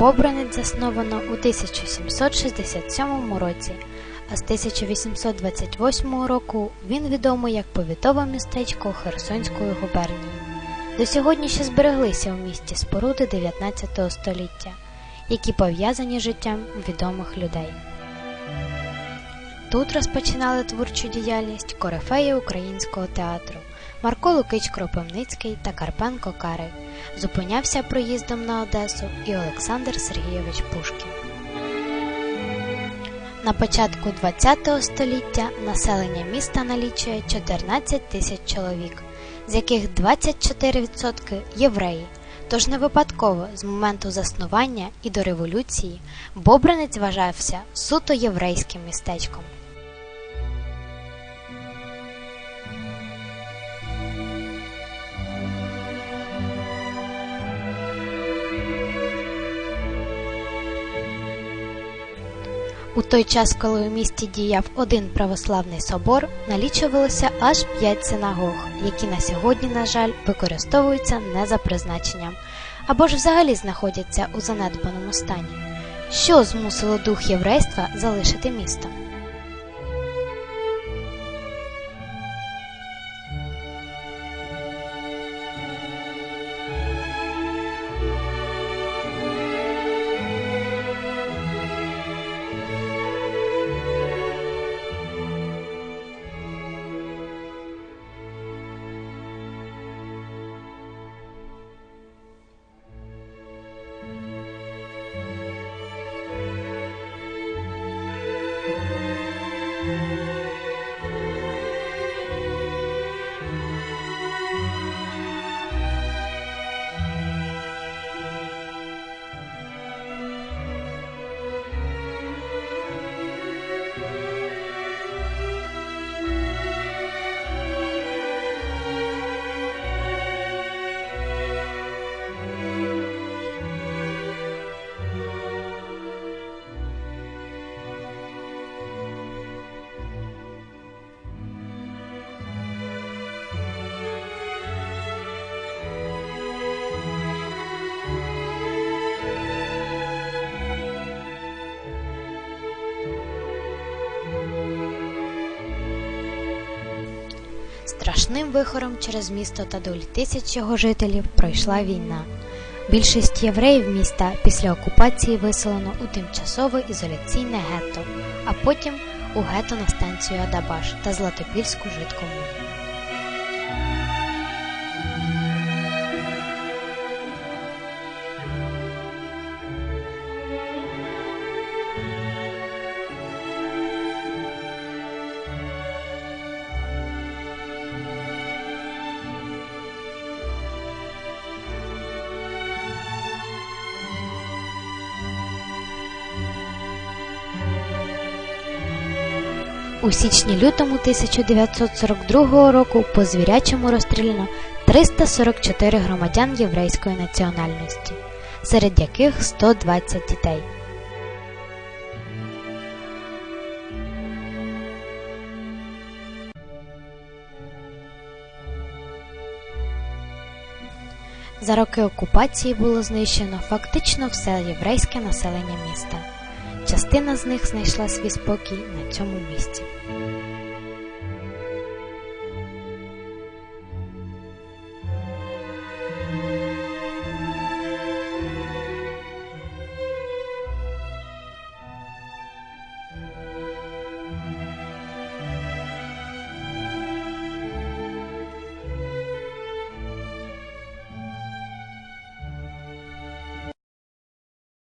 Бобринець засновано у 1767 році, а з 1828 року він відомий як повітове містечко Херсонської губернії. До сьогодні ще збереглися у місті споруди 19 століття, які пов'язані життям відомих людей. Тут розпочинали творчу діяльність корифеї українського театру Марко Лукич Кропивницький та Карпенко Карий. Зупинявся проїздом на Одесу і Олександр Сергійович Пушкін. На початку ХХ століття населення міста налічує 14 тисяч чоловік, з яких 24% євреї. Тож не випадково з моменту заснування і до революції Бобринець вважався суто єврейським містечком. У той час, коли у місті діяв один православний собор, налічувалося аж п'ять синагог, які на сьогодні, на жаль, використовуються не за призначенням або ж взагалі знаходяться у занедбаному стані. Що змусило дух єврейства залишити місто? Страшним вихором через місто та долі тисяч його жителів пройшла війна. Більшість євреїв міста після окупації виселено у тимчасове ізоляційне гетто, а потім у гетто на станцію Адабаш та Златопільську житкому. У січні-лютому 1942 року по звірячому розстріляно 344 громадян єврейської національності, серед яких 120 дітей. За роки окупації було знищено фактично все єврейське населення міста. Частина з них знайшла свій спокій на цьому місці.